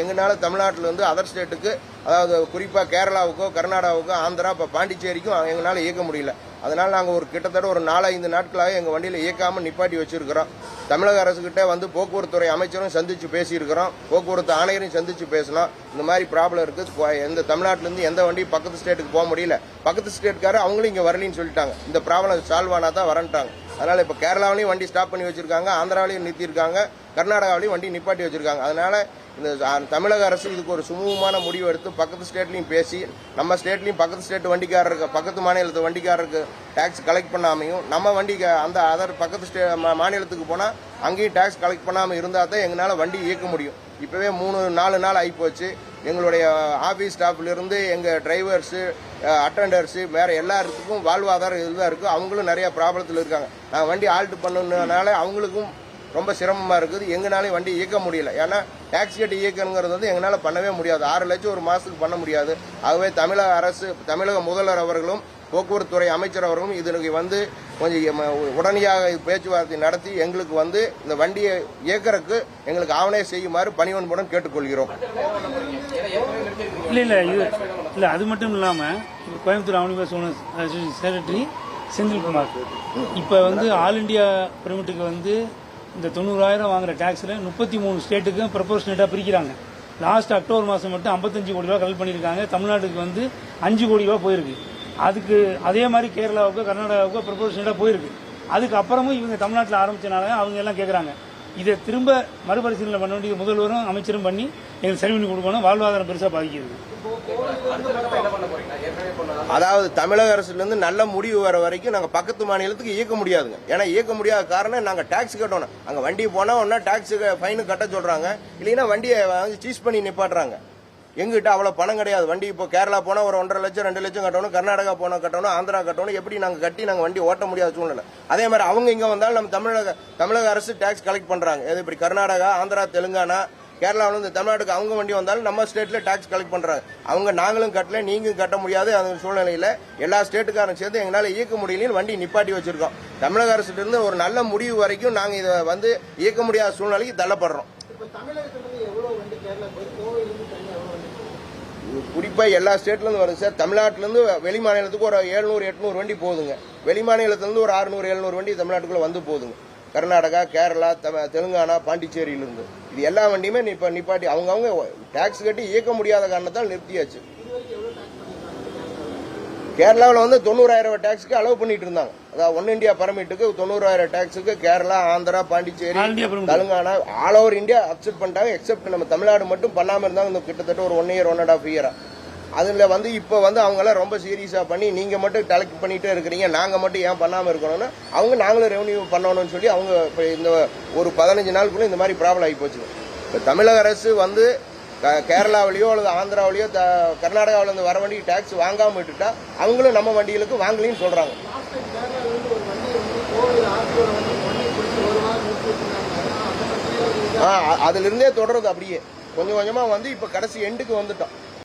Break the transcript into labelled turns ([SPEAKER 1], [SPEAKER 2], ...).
[SPEAKER 1] எங்களால தமிழ்நாட்டில் வந்து அதர் ஸ்டேட்டுக்கு அதாவது குறிப்பாக கேரளாவுக்கோ கர்நாடகாவுக்கோ ஆந்திரா இப்போ பாண்டிச்சேரிக்கும் எங்களால் இயக்க முடியல. அதனால் நாங்கள் ஒரு கிட்டத்தட்ட ஒரு நாலஞ்சு நாட்களாக எங்கள் வண்டியில் இயக்காமல் நிப்பாட்டி வச்சுருக்கிறோம். தமிழக அரசுக்கிட்ட வந்து போக்குவரத்துறை அமைச்சரும் சந்தித்து பேசியிருக்கிறோம். போக்குவரத்து ஆணையரையும் சந்தித்து பேசலாம். இந்த மாதிரி ப்ராப்ளம் இருக்குது எந்த தமிழ்நாட்டிலேருந்து எந்த வண்டியும் பக்கத்து ஸ்டேட்டுக்கு போக முடியல. பக்கத்து ஸ்டேட்காரர் அவங்களும் இங்கே வரலின்னு சொல்லிட்டாங்க. இந்த ப்ராப்ளம் சால்வ் ஆனால் தான் வரன்ட்டாங்க. அதனால் இப்போ கேரளாவிலையும் வண்டி ஸ்டாப் பண்ணி வச்சுருக்காங்க. ஆந்திராவிலையும் நிறுத்தியிருக்காங்க. கர்நாடகாவிலையும் வண்டி நிப்பாட்டி வச்சுருக்காங்க. அதனால் இந்த தமிழக அரசு இதுக்கு ஒரு சுமூகமான முடிவு எடுத்து பக்கத்து ஸ்டேட்லையும் பேசி நம்ம ஸ்டேட்லையும் பக்கத்து ஸ்டேட் வண்டிக்காரருக்கு பக்கத்து மாநிலத்து வண்டிக்காரருக்கு டேக்ஸ் கலெக்ட் பண்ணாமையும் நம்ம வண்டிக்கு அந்த அதர் பக்கத்து ஸ்டே மா- மாநிலத்துக்கு போனால் அங்கேயும் டேக்ஸ் கலெக்ட் பண்ணாமல் இருந்தால் தான் எங்களால் வண்டி இயக்க முடியும். இப்போவே மூணு நாலு நாள் ஆகிப்போச்சு எங்களுடைய ஆஃபீஸ் ஸ்டாஃப்லேருந்து எங்கள் டிரைவர்ஸு அட்டண்டர்ஸு வேறு எல்லாத்துக்கும் வாழ்வாதாரம் இதுதான் இருக்குது அவங்களும் நிறையா ப்ராப்ளத்தில் இருக்காங்க. நான் வண்டி ஆல்ட் பண்ணணுனால அவங்களுக்கும் ரொம்ப சிரமமாக இருக்குது. எங்களாலையும் வண்டி இயக்க முடியல. ஏன்னா டாக்ஸி கட்டி இயக்கணுங்கிறது வந்து எங்களால் பண்ணவே முடியாது. ஆறு லட்சம் ஒரு மாதத்துக்கு பண்ண முடியாது. ஆகவே தமிழக அரசு தமிழக முதல்வர் அவர்களும் போக்குவரத்துறை அமைச்சர் அவர்களும் இதற்கு வந்து கொஞ்சம் உடனடியாக பேச்சுவார்த்தை நடத்தி எங்களுக்கு வந்து இந்த வண்டியை இயக்கிறதுக்கு எங்களுக்கு ஆவணை செய்யுமாறு பணிவன்புடன் கேட்டுக்கொள்கிறோம்.
[SPEAKER 2] இல்லை இல்லை இது இல்லை அது மட்டும் இல்லாமல் இப்போ Coimbatore omnibus owners secretary Senthilkumar. இப்போ வந்து ஆல் இந்தியா பெர்மிட்டுக்கு வந்து இந்த தொண்ணூறாயிரம் வாங்குற டேக்ஸில் முப்பத்தி மூணு ஸ்டேட்டுக்கும் ப்ரொபோஷனேட்டாக பிரிக்கிறாங்க. லாஸ்ட் அக்டோபர் மாதம் மட்டும் ஐம்பத்தஞ்சு கோடி ரூபா கலெக்ட் பண்ணியிருக்காங்க. தமிழ்நாட்டுக்கு வந்து அஞ்சு கோடி ரூபா போயிருக்கு. அதுக்கு அதே மாதிரி கேரளாவுக்கோ கர்நாடகாவுக்கோ ப்ரொபோஷனேட்டாக போயிருக்கு. அதுக்கப்புறமும் இவங்க தமிழ்நாட்டில் ஆரம்பிச்சனால அவங்க எல்லாம் கேட்குறாங்க இதை திரும்ப மறுபரிசீலனை பண்ண வேண்டியது முதல்வரும் அமைச்சரும் பண்ணி எங்களுக்கு சரி பண்ணி கொடுக்கணும். வாழ்வாதாரம் பெருசாக பாதிக்கிறது.
[SPEAKER 1] அதாவது தமிழக அரசுலேருந்து நல்ல முடிவு வர வரைக்கும் நாங்கள் பக்கத்து மாநிலத்துக்கு இயக்க முடியாதுங்க. ஏன்னா இயக்க முடியாத காரணம் நாங்கள் டாக்ஸ் கட்டணும். அங்கே வண்டி போனால் ஒன்றா டாக்ஸ் ஃபைனு கட்ட சொல்கிறாங்க இல்லைன்னா வண்டியை வாங்கி சீஸ் பண்ணி நிப்பாட்டுறாங்க. எங்கிட்ட அவ்வளோ பணம் கிடையாது. வண்டி இப்போ கேரளா போனால் ஒரு ஒன்றரை லட்சம் ரெண்டு லட்சம் கட்டணும் கர்நாடகா போனால் கட்டணும் ஆந்திரா கட்டணும் எப்படி நாங்கள் கட்டி நாங்கள் வண்டி ஓட்ட முடியாத சூழ்நிலை. அதே மாதிரி அவங்க இங்கே வந்தாலும் நம்ம தமிழக தமிழக அரசு டேக்ஸ் கலெக்ட் பண்ணுறாங்க அது இப்படி கர்நாடகா ஆந்திரா தெலுங்கானா கேரளாவில் இந்த தமிழ்நாட்டுக்கு அவங்க வண்டி வந்தாலும் நம்ம ஸ்டேட்டில் டேக்ஸ் கலெக்ட் பண்ணுறாங்க அவங்க நாங்களும் கட்டல நீங்களும் கட்ட முடியாது. அந்த சூழ்நிலையில் எல்லா ஸ்டேட்டுக்காரன் சேர்ந்து எங்களால் இயக்க முடியலன்னு வண்டி நிப்பாட்டி வச்சுருக்கோம். தமிழக அரசுலேருந்து ஒரு நல்ல முடிவு வரைக்கும் நாங்கள் இதை வந்து இயக்க முடியாத சூழ்நிலைக்கு தள்ளப்படுறோம். குறிப்பாக எல்லா ஸ்டேட்லேருந்து வரும் வருது சார். தமிழ்நாட்டிலேருந்து வெளி மாநிலத்துக்கு ஒரு எழுநூறு எட்நூறு வண்டி போகுதுங்க. வெளி மாநிலத்திலேருந்து ஒரு அறுநூறு எழுநூறு வண்டி தமிழ்நாட்டுக்குள்ளே வந்து போகுதுங்க. கர்நாடகா கேரளா தமி- தெலுங்கானா பாண்டிச்சேரியிலிருந்து இது எல்லா வண்டியுமே இப்போ நிப்பாட்டி அவங்கவுங்க டேக்ஸ் கட்டி இயக்க முடியாத காரணத்தால் நிறுத்தியாச்சு. கேரளாவில் வந்து தொண்ணூறாயிரம் டாக்ஸ்க்கு அலோவ் பண்ணிட்டு இருந்தாங்க. அதாவது ஒன் இந்தியா பர்மிட்டுக்கு தொண்ணூறாயிரம் டாக்ஸுக்கு Kerala Andhra Pondicherry. Telangana all over India accept பண்ணிட்டாங்க. எக்ஸப்ட் நம்ம தமிழ்நாடு மட்டும் பண்ணாம இருந்தாங்க. இந்த கிட்டத்தட்ட ஒரு one year one and half இயரா அதுல வந்து இப்போ வந்து அவங்க எல்லாம் ரொம்ப சீரியஸா பண்ணி நீங்க மட்டும் கலெக்ட் பண்ணிட்டே இருக்கிறீங்க. நாங்க மட்டும் ஏன் பண்ணாம இருக்கணும்னு அவங்க நாங்களும் ரெவன்யூ பண்ணணும்னு சொல்லி அவங்க இப்போ இந்த ஒரு பதினஞ்சு நாளுக்குள்ள இந்த மாதிரி ப்ராப்ளம் ஆகி போச்சு. இப்போ தமிழக அரசு வந்து கேரளாவிலேயோ அல்லது ஆந்திராவிலயோ த- கர்நாடகாவில இருந்து வர வண்டிக்கு டாக்ஸ் வாங்காம விட்டுட்டா அவங்களும் நம்ம வண்டிகளுக்கு வாங்கலின்னு சொல்றாங்க. ஆ அதுலேருந்தே அதுல இருந்தே தொடருது அப்படியே. கொஞ்சம் கொஞ்சமா வந்து இப்ப கடைசி எண்டுக்கு வந்துட்டோம்.